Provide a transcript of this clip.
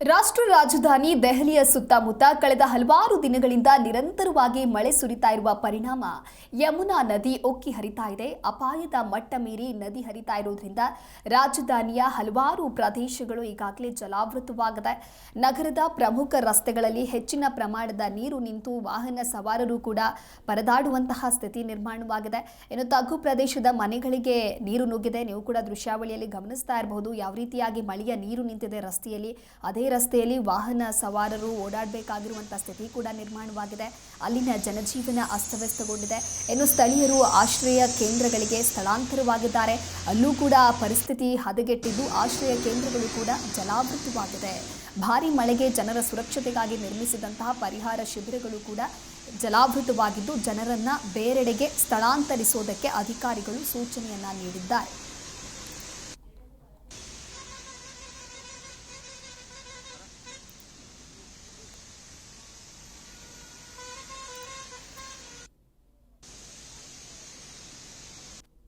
ರಾಷ್ಟ್ರ ರಾಜಧಾನಿ ದೆಹಲಿಯ ಸುತ್ತಮುತ್ತ ಕಳೆದ ಹಲವಾರು ದಿನಗಳಿಂದ ನಿರಂತರವಾಗಿ ಮಳೆ ಸುರಿತಾ ಇರುವ ಪರಿಣಾಮ ಯಮುನಾ ನದಿ ಒಕ್ಕಿ ಹರಿತಾ ಇದೆ. ಅಪಾಯದ ಮಟ್ಟ ಮೀರಿ ನದಿ ಹರಿತಾ ಇರೋದ್ರಿಂದ ರಾಜಧಾನಿಯ ಹಲವಾರು ಪ್ರದೇಶಗಳು ಈಗಾಗಲೇ ಜಲಾವೃತವಾಗಿದೆ ನಗರದ ಪ್ರಮುಖ ರಸ್ತೆಗಳಲ್ಲಿ ಹೆಚ್ಚಿನ ಪ್ರಮಾಣದ ನೀರು ನಿಂತು ವಾಹನ ಸವಾರರು ಕೂಡ ಪರದಾಡುವಂತಹ ಸ್ಥಿತಿ ನಿರ್ಮಾಣವಾಗಿದೆ. ಇನ್ನು ತಗ್ಗು ಪ್ರದೇಶದ ಮನೆಗಳಿಗೆ ನೀರು ನುಗ್ಗಿದೆ. ನೀವು ಕೂಡ ದೃಶ್ಯಾವಳಿಯಲ್ಲಿ ಗಮನಿಸ್ತಾ ಇರಬಹುದು. ಯಾವ ರೀತಿಯಾಗಿ ಮಳೆಯ ನೀರು ನಿಂತಿದೆ ರಸ್ತೆಯಲ್ಲಿ, ಅದೇ ರಸ್ತೆಯಲ್ಲಿ ವಾಹನ ಸವಾರರು ಓಡಾಡಬೇಕಾಗಿರುವಂಥ ಸ್ಥಿತಿ ಕೂಡ ನಿರ್ಮಾಣವಾಗಿದೆ. ಅಲ್ಲಿನ ಜನಜೀವನ ಅಸ್ತವ್ಯಸ್ತಗೊಂಡಿದೆ. ಇನ್ನು ಸ್ಥಳೀಯರು ಆಶ್ರಯ ಕೇಂದ್ರಗಳಿಗೆ ಸ್ಥಳಾಂತರವಾಗಿದ್ದಾರೆ. ಅಲ್ಲೂ ಕೂಡ ಪರಿಸ್ಥಿತಿ ಹದಗೆಟ್ಟಿದ್ದು ಆಶ್ರಯ ಕೇಂದ್ರಗಳು ಕೂಡ ಜಲಾವೃತವಾಗಿದೆ. ಭಾರಿ ಮಳೆಗೆ ಜನರ ಸುರಕ್ಷತೆಗಾಗಿ ನಿರ್ಮಿಸಿದಂತಹ ಪರಿಹಾರ ಶಿಬಿರಗಳು ಕೂಡ ಜಲಾವೃತವಾಗಿದ್ದು, ಜನರನ್ನ ಬೇರೆಡೆಗೆ ಸ್ಥಳಾಂತರಿಸೋದಕ್ಕೆ ಅಧಿಕಾರಿಗಳು ಸೂಚನೆಯನ್ನ ನೀಡಿದ್ದಾರೆ.